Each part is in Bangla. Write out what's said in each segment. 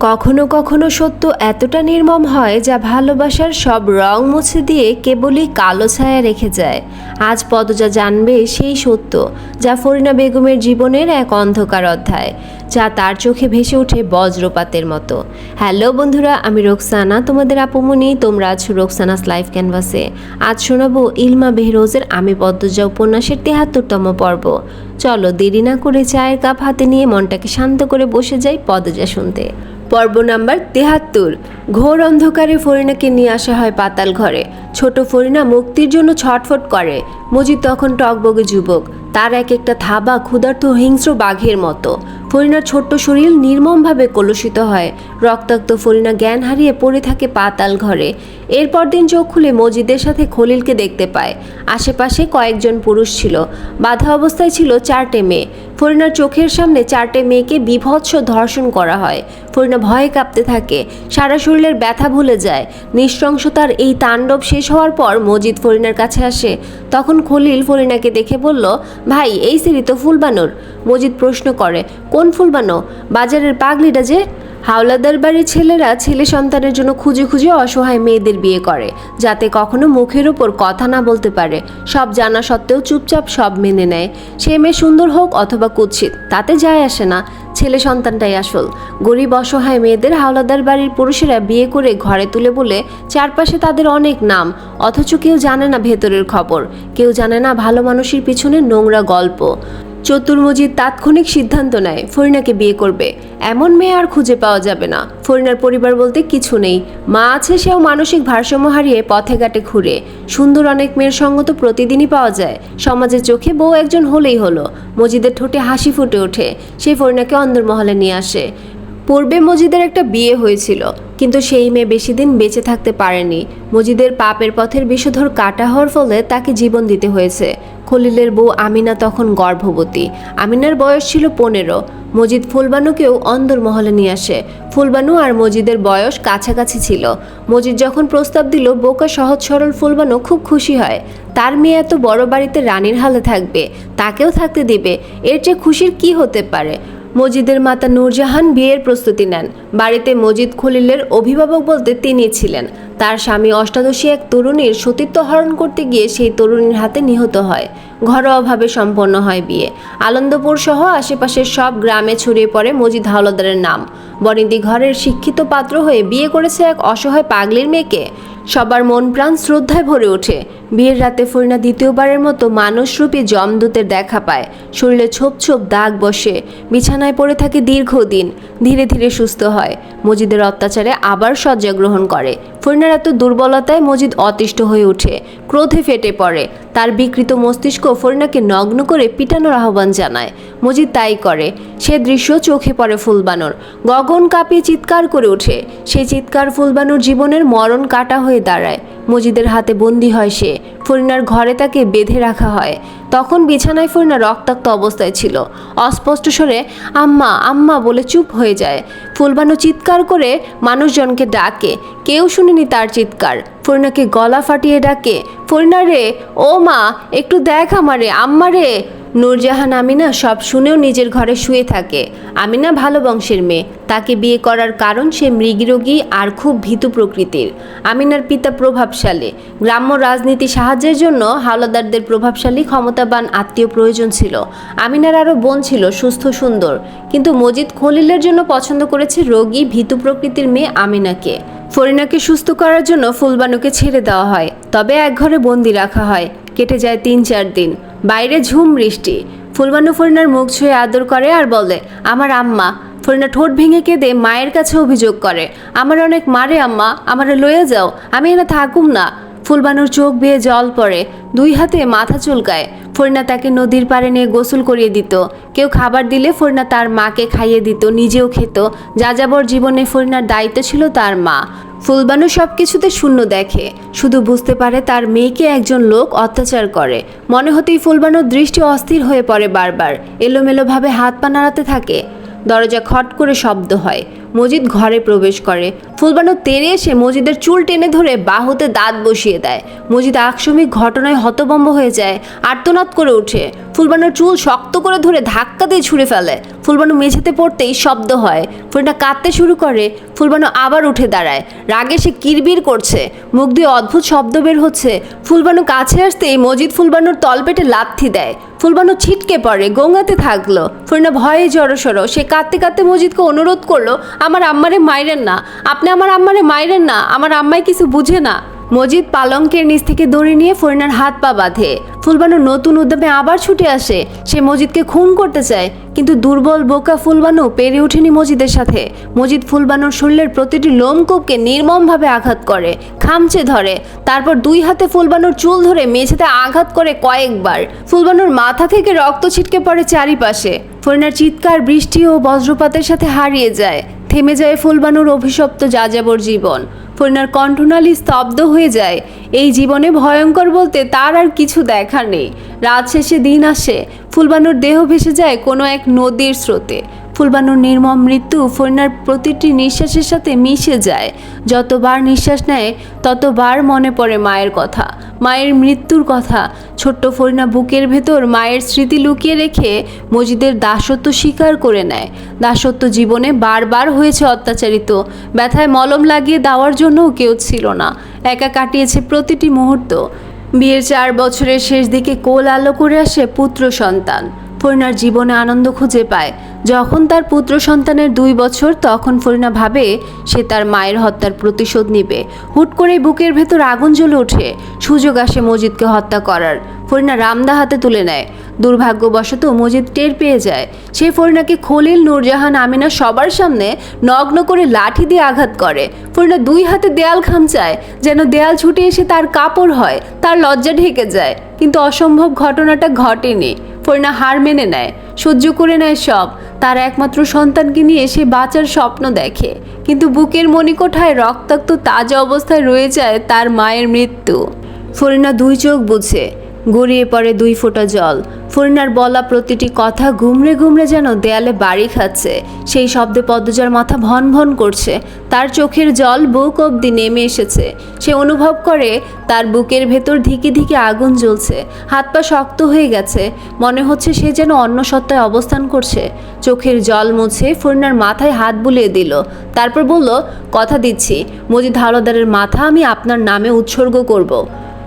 কখনো কখনো সত্য এতটা নির্মম হয় যা ভালোবাসার সব রং মুছে দিয়ে কেবলই কালো ছায়া রেখে যায়। আজ পদজা জানবে সেই সত্য, যা ফরিনা বেগমের জীবনের এক অন্ধকার অধ্যায়। যা তার চোখে ভেসে ওঠে বজ্রপাতের মতো। হ্যালো বন্ধুরা, আমি রোকসানা, তোমাদের আপুমনি তোমরা আছো রোকসানাস লাইফ ক্যানভাসে। আজ শোনাবো ইলমা বেহরোজের আমি পদ্মজা উপন্যাসের তেহাত্তরতম পর্ব। চলো দেরি না করে চায়ের কাপ হাতে নিয়ে মনটাকে শান্ত করে বসে যাই পদজা শুনতে। পর্ব নাম্বার তেহাত্তর। ঘোর অন্ধকারে ফরিনাকে নিয়ে আসা হয় পাতাল ঘরে। ছোট ফরিনা মুক্তির জন্য ছটফট করে। মজিদ তখন টকবগে যুবক। তার এক একটা থাবা ক্ষুধার্ত হিংস্র বাঘের মতো। ফরিনার ছোট্ট শরীর নির্মমভাবে কলুষিত হয়। রক্তাক্ত ফরিনা জ্ঞান হারিয়ে পড়ে থাকে পাতাল ঘরে। এরপর দিন চোখ খুলে মজিদের সাথে খলিলকে দেখতে পায়। আশেপাশে কয়েকজন পুরুষ ছিল। বাধা অবস্থায় ছিল চারটে মেয়ে। ফরিনার চোখের সামনে চারটে মেয়েকে বিভৎস ধর্ষণ করা হয়। ফরিনা ভয়ে কাঁপতে থাকে। সারা শরীরের ব্যথা ভুলে যায়। নৃশংসতার এই তাণ্ডব শেষ হওয়ার পর মজিদ ফরিনার কাছে আসে। তখন খলিল ফরিনাকে দেখে বলল, ভাই, এই সিঁড়ি তো ফুলবানোর। মজিদ প্রশ্ন করে কোন ফুলবানো। বাজারের পাগলিটা যে হাওলাদার বাড়ির ছেলেরা ছেলে সন্তানের জন্য খুঁজে খুঁজে অসহায় মেয়েদের বিয়ে করে, যাতে কখনো মুখের ওপর কথা না বলতে পারে। সব জানা সত্ত্বেও চুপচাপ সব মেনে নেয়। সে মেয়ে সুন্দর হোক অথবা কুৎসিত, তাতে যায় আসে না। ছেলে সন্তানটাই আসল। গরিব অসহায় মেয়েদের হাওলাদার বাড়ির পুরুষেরা বিয়ে করে ঘরে তুলে বলে, চারপাশে তাদের অনেক নাম, অথচ কেউ জানে না ভেতরের খবর। কেউ জানে না ভালো মানুষের পিছনে নোংরা গল্প। চতুর্মজিদ তাৎক্ষণিক সিদ্ধান্ত নেয় ফরিনাকে বিয়ে করবে। এমন মেয়ে আর খুঁজে পাওয়া যাবে না। ফরিনার পরিবার বলতে কিছু নেই। মা আছে, সেও মানসিক ভারসাম্য হারিয়ে পথে ঘাটে ঘুরে। সুন্দর অনেক মেয়ের সঙ্গ তো প্রতিদিনই পাওয়া যায়। সমাজের চোখে বউ একজন হলেই হলো। মজিদের ঠোঁটে হাসি ফুটে ওঠে। সে ফরিনাকে অন্দরমহলে নিয়ে আসে। পূর্বে মজিদের একটা বিয়ে হয়েছিল, কিন্তু সেই মেয়ে বেশি দিন বেঁচে থাকতে পারেনি। মজিদের পাপের পথের বিষধর কাটা হওয়ার ফলে তাকে জীবন দিতে হয়েছে। খলিলের বউ আমিনা তখন গর্ভবতী। আমিনার বয়স ছিল পনেরো। মজিদ ফুলবানুকেও অন্দরমহলে নিয়ে আসে। ফুলবানু আর মজিদের বয়স কাছাকাছি ছিল। মজিদ যখন প্রস্তাব দিল, বোকা, সহজ, সরল ফুলবানু খুব খুশি হয়। তার মেয়ে এত বড় বাড়িতে রানীর হালে থাকবে, তাকেও থাকতে দিবে। এর চেয়ে খুশির কি হতে পারে? মজিদের মাতা নূরজাহান বিয়ের প্রস্তুতি নেন। বাড়িতে মজিদ খলিলের অভিভাবক বলতে তিনি ছিলেন। তার স্বামী অষ্টাদশী এক তরুণীর সতীত্ব হরণ করতে গিয়ে সেই তরুণীর হাতে নিহত হয়। ঘরোয়াভাবে সম্পন্ন হয় বিয়ে। আনন্দপুর সহ আশেপাশের সব গ্রামে ছড়িয়ে পড়ে মজিদ হাওলাদারের নাম। বনিদি ঘরের শিক্ষিত পাত্র হয়ে বিয়ে করেছে এক অসহায় পাগলির মেয়েকে। সবার মন প্রাণ শ্রদ্ধায় ভরে ওঠে। বিয়ের রাতে ফরিনা দ্বিতীয়বারের মতো মানুষরূপী জমদূতের দেখা পায়। শরীরে ছোপ ছোপ দাগ বসে। বিছানায় পড়ে থাকে দীর্ঘদিন। ধীরে ধীরে সুস্থ হয়। মজিদের অত্যাচারে আবার শয্যা গ্রহণ করে। ফরিনার এত দুর্বলতায় মজিদ অতিষ্ঠ হয়ে ওঠে। ক্রোধে ফেটে পড়ে। তার বিকৃত মস্তিষ্ক ফরিনাকে নগ্ন করে পিটানোর আহ্বান জানায়। মজিদ তাই করে। সে দৃশ্য চোখে পড়ে ফুলবানোর। গগন কাঁপিয়ে চিৎকার করে ওঠে। সেই চিৎকার ফুলবানোর জীবনের মরণ কাটা হয়ে দাঁড়ায়। মজিদের হাতে বন্দি হয় সে। ফরিনার ঘরে তাকে বেঁধে রাখা হয়। তখন বিছানায় ফরিনা রক্তাক্ত অবস্থায় ছিল। অস্পষ্ট স্বরে, আম্মা আম্মা বলে চুপ হয়ে যায়। ফুলবানু চিৎকার করে মানুষজনকে ডাকে। কেউ শুনেনি তার চিৎকার। ফরিনাকে গলা ফাটিয়ে ডাকে, ফরিনা রে, ও মা, একটু দেখ আমারে, আম্মা রে। নূরজাহান আমিনা সব শুনেও নিজের ঘরে শুয়ে থাকে। আমিনা ভালো বংশের মেয়ে। তাকে বিয়ে করার কারণ সে মৃগীরোগী আর খুব ভীতু প্রকৃতির। আমিনার পিতা প্রভাবশালী। গ্রাম্য রাজনীতি সাহায্যের জন্য হাওলাদারদের প্রভাবশালী, ক্ষমতাবান, আত্মীয় প্রয়োজন ছিল। আমিনার আরও বোন ছিল সুস্থ, সুন্দর। কিন্তু মজিদ খলিলের জন্য পছন্দ করেছে রোগী, ভীতু প্রকৃতির মেয়ে আমিনাকে। ফরিনাকে সুস্থ করার জন্য ফুলবানুকে ছেড়ে দেওয়া হয়। তবে এক ঘরে বন্দি রাখা হয়। কেটে যায় তিন চার দিন। বাইরে ঝুম বৃষ্টি। ফুলবানু ফরিনার মুখ ছুঁয়ে আদর করে আর বলে, আমার আম্মা। ফরিনা ঠোঁট ভেঙে কেঁদে মায়ের কাছে অভিযোগ করে, আমার অনেক মারে আম্মা, আমারে লয়ে যাও, আমি এনে থাকুম না। ফুলবানুর চোখ বেয়ে জল পড়ে, দুই হাতে মাথা চুলকায়। ফরিনা তাকে নদীর পাড়ে নিয়ে গোসল করিয়ে দিত। কেউ খাবার দিলে ফরিনা তার মাকে খাইয়ে দিত, নিজেও খেত। যাযাবর জীবনে ফরিনার দায়িত্ব ছিল তার মা। ফুলবানু সব কিছুতে শূন্য দেখে, শুধু বুঝতে পারে তার মেয়েকে একজন লোক অত্যাচার করে। মনে হতেই ফুলবানুর দৃষ্টি অস্থির হয়ে পড়ে বারবার, এলোমেলোভাবে হাত পা নাড়াতে থাকে। দরজা খট করে শব্দ হয়, মজিদ ঘরে প্রবেশ করে। ফুলবানু তেড়ে এসে মজিদের চুল টেনে ধরে বাহুতে দাঁত বসিয়ে দেয়। মজিদ আকস্মিক ঘটনায় হতবম্ব হয়ে যায়, আর্তনাদ করে ওঠে। ফুলবানুর চুল শক্ত করে ধরে ধাক্কা দিয়ে ছুঁড়ে ফেলে। ফুলবানু মেঝেতে পড়তেই শব্দ হয়। ফরিনা কাঁদতে শুরু করে। ফুলবানু আবার উঠে দাঁড়ায়। রাগে সে কিরবির করছে। মুখ দিয়ে অদ্ভুত শব্দ বের হচ্ছে। ফুলবানু কাছে আসতেই মজিদ ফুলবানুর তলপেটে লাথি দেয়। ফুলবানু ছিটকে পড়ে গঙ্গাতে থাকল। ফুলনা ভয়ে জড়সড়। সে কাঁদতে কাঁদতে মজিদকে অনুরোধ করল, আমার আম্মারে মাইরেন না। আপনি আমার আম্মারে মাইরেন না। আমার আম্মাই কিছু বুঝে না। মজিদ পালঙ্কের নিচ থেকে দড়ি নিয়ে ফরিনার হাত পা বাঁধে। ফুলবানু নতুন উদ্যমে আবার ছুটে আসে। সে মজিদকে খুন করতে চায়, কিন্তু দুর্বল বোকা ফুলবানু পেরে ওঠেনি মজিদের সাথে। মজিদ ফুলবানুর শরীরের প্রতিটি লোমকূপকে নির্মমভাবে আঘাত করে, খামচে ধরে। তারপর দুই হাতে ফুলবানুর চুল ধরে মেঝেতে আঘাত করে কয়েকবার। ফুলবানুর মাথা থেকে রক্ত ছিটকে পড়ে চারিপাশে। ফরিনার চিৎকার, বৃষ্টি ও বজ্রপাতের সাথে হারিয়ে যায়। থেমে যায় ফুলবানুর অভিশপ্ত যাযাবর জীবন। ফরিনার কণ্ঠনালী স্তব্ধ হয়ে যায়। এই জীবনে ভয়ঙ্কর বলতে তার আর কিছু দেখার নেই। রাত শেষে দিন আসে। ফুলবানুর দেহ ভেসে যায় কোনো এক নদীর স্রোতে। ফুলবানুর নির্মম মৃত্যু ফরিনার প্রতিটি নিঃশ্বাসের সাথে মিশে যায়। যতবার নিঃশ্বাস নেয়, ততবার মনে পড়ে মায়ের কথা। মায়ের মৃত্যুর কথা। ছোট্ট ফরিনা বুকের ভেতর মায়ের স্মৃতি লুকিয়ে রেখে মজিদের দাসত্ব স্বীকার করে নেয়। দাসত্ব জীবনে বারবার হয়েছে অত্যাচারিত। ব্যথায় মলম লাগিয়ে দেওয়ার জন্যও কেউ ছিল না। একা কাটিয়েছে প্রতিটি মুহূর্ত। বিয়ের চার বছরের শেষ দিকে কোল আলো করে আসে পুত্র সন্তান। ফরিনার জীবনে আনন্দ খুঁজে পায়। যখন তার পুত্র সন্তানের দুই বছর, তখন ফরিনা ভাবে সে তার মায়ের হত্যার প্রতিশোধ নিবে। হুট করে বুকের ভেতর আগুন জ্বলে ওঠে। সুযোগ আসে মজিদকে হত্যা করার। ফরিনা রামদা হাতে তুলে নেয়। দুর্ভাগ্যবশত মজিদ টের পেয়ে যায়। সে ফরিনাকে খলিল নূরজাহান আমিনা সবার সামনে নগ্ন করে লাঠি দিয়ে আঘাত করে। ফরিনা দুই হাতে দেয়াল খামচায়, যেন দেয়াল ছুটে এসে তার কাপড় হয়, তার লজ্জা ঢেকে যায়। কিন্তু অসম্ভব ঘটনাটা ঘটেনি। ফরিনা হার মেনে নেয়, সহ্য করে নেয় সব। তার একমাত্র সন্তানকে নিয়ে সে বাঁচার স্বপ্ন দেখে। কিন্তু বুকের মণিকোঠায় রক্তাক্ত তাজা অবস্থায় রয়ে যায় তার মায়ের মৃত্যু। ফরিনা দুই চোখ বুঝে গড়িয়ে পড়ে দুই ফোঁটা জল। ফরিনার বলা প্রতিটি কথা ঘুমড়ে ঘুমড়ে যেন দেয়ালে বাড়ি খাচ্ছে। সেই শব্দে পদ্মজার মাথা ভন ভন করছে। তার চোখের জল বুক অবধি নেমে এসেছে। সে অনুভব করে তার বুকের ভেতর ধিকে ধিকে আগুন জ্বলছে। হাত পা শক্ত হয়ে গেছে। মনে হচ্ছে সে যেন অন্য সত্তায় অবস্থান করছে। চোখের জল মুছে ফরিনার মাথায় হাত বুলিয়ে দিল। তারপর বলল, কথা দিচ্ছি। মজিদ হাওলাদারের মাথা আমি আপনার নামে উৎসর্গ করব।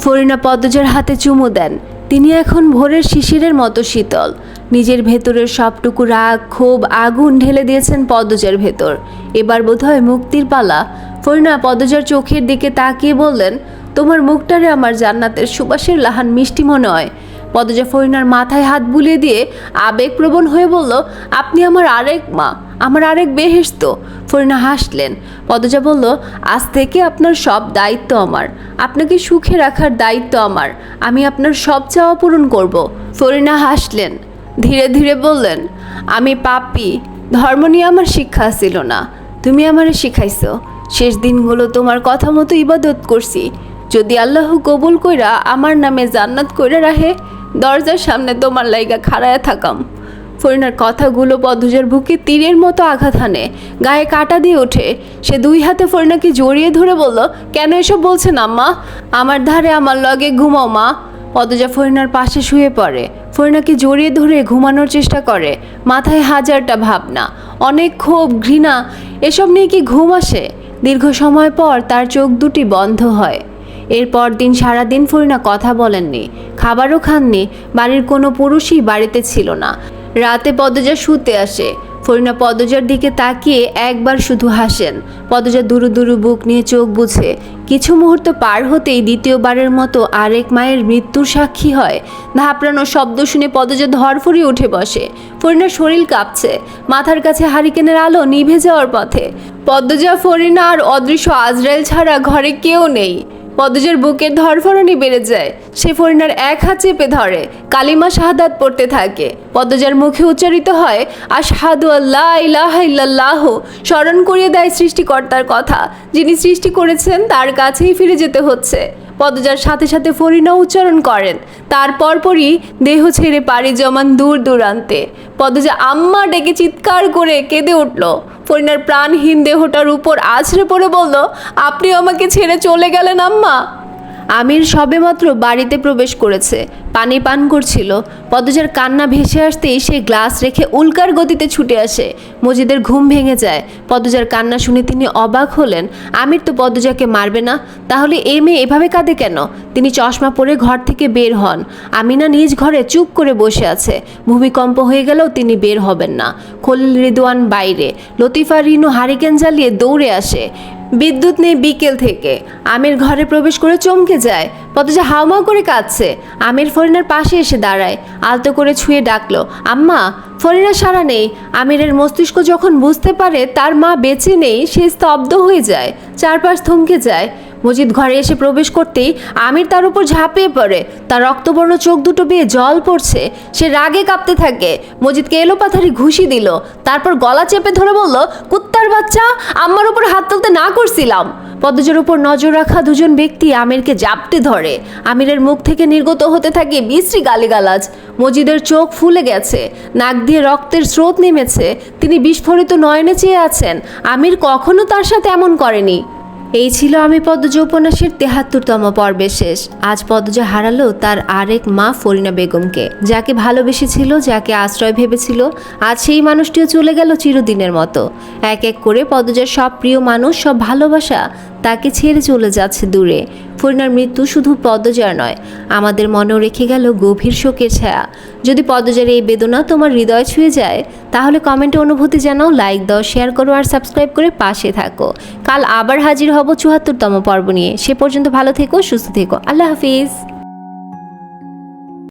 ফরিনা পদ্মজার হাতে চুমু দেন। তিনি এখন ভোরের শিশিরের মতো শীতল। নিজের ভেতরের সবটুকু রাগ, ক্ষোভ, আগুন ঢেলে দিয়েছেন পদ্মজার ভেতর। এবার বোধহয় মুক্তির পালা। ফরিনা পদ্মজার চোখের দিকে তাকিয়ে বললেন, তোমার মুখটারে আমার জান্নাতের সুবাসের লাহান মিষ্টি মনে হয়। পদ্মজা ফরিনার মাথায় হাত বুলিয়ে দিয়ে আবেগপ্রবণ হয়ে বলল, আপনি আমার আরেক মা, আমার আরেক বেহেস্ত ফরিনা হাসলেন। পদজা বলল, আজ থেকে আপনার সব দায়িত্ব আমার। আপনাকে সুখে রাখার দায়িত্ব আমার। আমি আপনার সব চাওয়া পূরণ করব। ফরিনা হাসলেন। ধীরে ধীরে বললেন, আমি পাপি। ধর্ম নিয়ে আমার শিক্ষা ছিল না। তুমি আমারে শিখাইছো। শেষ দিনগুলো তোমার কথা মতো ইবাদত করছি। যদি আল্লাহ কবুল কইরা আমার নামে জান্নাত কইরা রাহে দরজার সামনে তোমার লাইগা খাড়ায় থাকাম। ফরিনার কথাগুলো পদ্মজার বুকে তীরের মতো আঘাত হানে। গায়ে কাটা দিয়ে ওঠে। সে দুই হাতে ফরিনাকে জড়িয়ে ধরে বলল, কেন এসব বলছেন আম্মা? আমার ধারে আমার লগে ঘুমাও মা। পদ্মজা ফরিনার পাশে শুয়ে পড়ে। ফরিনাকে জড়িয়ে ধরে ঘুমানোর চেষ্টা করে। মাথায় হাজারটা ভাবনা। অনেক ক্ষোভ, ঘৃণা, এসব নিয়ে কি ঘুম আসে? দীর্ঘ সময় পর তার চোখ দুটি বন্ধ হয়। এরপর দিন সারাদিন ফরিনা কথা বলেননি। খাবারও খাননি, বাড়ির কোনো পুরুষই বাড়িতে ছিল না। রাতে পদজা শুতে আসে। ফরিনা পদজার দিকে তাকিয়ে একবার শুধু হাসেন। পদজা দুরু দুরু বুক নিয়ে চোখ বুঝে, কিছু মুহূর্ত পার হতেই দ্বিতীয়বারের মতো আরেক মায়ের মৃত্যুর সাক্ষী হয়। ধাপড়ানো শব্দ শুনে পদজা ধরফড়িয়ে উঠে বসে। ফরিনার শরীর কাঁপছে, মাথার কাছে হারিকেনের আলো নিভে যাওয়ার পথে। পদ্মজা, ফরিনা আর অদৃশ্য আজরাইল ছাড়া ঘরে কেউ নেই। পদজের বুকে ধরফরনি বেড়ে যায়। সে ফরিনার এক হাত চেপে ধরে, কালিমা শাহাদাত পড়তে থাকে। পদজার মুখে উচ্চারিত হয় আর আশহাদু আল্লাহ ইলাহা স্মরণ করিয়ে দেয় সৃষ্টিকর্তার কথা। যিনি সৃষ্টি করেছেন, তার কাছেই ফিরে যেতে হচ্ছে। পদজার সাথে সাথে ফরিনা উচ্চারণ করেন। তার পরপরই দেহ ছেড়ে পাড়ি জমান দূর দূরান্তে। পদজা আম্মা ডেকে চিৎকার করে কেঁদে উঠল। ফরিনার প্রাণহীন দেহটার উপর আছড়ে পড়ে বলল আপনি আমাকে ছেড়ে চলে গেলেন আম্মা? আমির সবেমাত্র বাড়িতে প্রবেশ করেছে। পানি পান করছিল। পদজার কান্না ভেসে আসতেই সে গ্লাস রেখে উল্কার গতিতে ছুটে আসে। মজিদের ঘুম ভেঙে যায়। পদজার কান্না শুনে তিনি অবাক হলেন। আমির তো পদজাকে মারবে না। তাহলে এ মেয়ে এভাবে কাঁদে কেন? তিনি চশমা পরে ঘর থেকে বের হন। আমিনা নিজ ঘরে চুপ করে বসে আছে। ভূমিকম্প হয়ে গেলেও তিনি বের হবেন না। খলিল রিদওয়ান বাইরে। লতিফা, রিনু হারিকেন জ্বালিয়ে দৌড়ে আসে। বিদ্যুৎ নেই বিকেল থেকে। আমির ঘরে প্রবেশ করে চমকে যায়। পদজা হাউমাউ করে কাঁদছে। আমির ফরিনার পাশে এসে দাঁড়ায়, আলতো করে ছুঁয়ে ডাকলো, আম্মা ফরিনা সারা নেই। আমিরের মস্তিষ্ক যখন বুঝতে পারে তার মা বেঁচে নেই, সে স্তব্ধ হয়ে যায়, চারপাশ থমকে যায়। মজিদ ঘরে এসে প্রবেশ করতেই আমির তার উপর ঝাঁপিয়ে পড়ে। তার রক্তবর্ণ চোখ দুটো বেয়ে জল পড়ছে। সে রাগে কাঁপতে থাকে। মজিদকে এলোপাথারি ঘুষি দিল। তারপর গলা চেপে ধরে বলল, কুত্তার বাচ্চা আমার উপর হাত তুলতে না করছিলাম। পদজের উপর নজর রাখা দুজন ব্যক্তি আমিরকে জাপটে ধরে। আমিরের মুখ থেকে নির্গত হতে থাকে বিশ্রী গালিগালাজ। মজিদের চোখ ফুলে গেছে। নাক দিয়ে রক্তের স্রোত নেমেছে। তিনি বিস্ফোরিত নয়নে চেয়ে আছেন। আমির কখনো তার সাথে এমন করেনি। এই ছিল আমি পদ্মজ উপন্যাসের তেহাত্তরতম পর্বের শেষ। আজ পদ্মজা হারালো তার আরেক মা ফরিনা বেগমকে। যাকে ভালোবেসেছিল, যাকে আশ্রয় ভেবেছিল, আজ সেই মানুষটিও চলে গেল চিরদিনের মতো। এক এক করে পদ্মজার সব প্রিয় মানুষ, সব ভালোবাসা তাকে ছেড়ে চলে যাচ্ছে দূরে। ফরিনার মৃত্যু শুধু পদ্মজার নয়, আমাদের মনেও রেখে গেল গভীর শোকের ছায়া। যদি পদ্মজার এই বেদনা তোমার হৃদয় ছুঁয়ে যায়, তাহলে কমেন্টে অনুভূতি জানাও, লাইক দাও, শেয়ার করো আর সাবস্ক্রাইব করে পাশে থাকো। কাল আবার হাজির হব চুয়াত্তরতম পর্ব নিয়ে। সে পর্যন্ত ভালো থেকো, সুস্থ থেকো। আল্লাহ হাফিজ।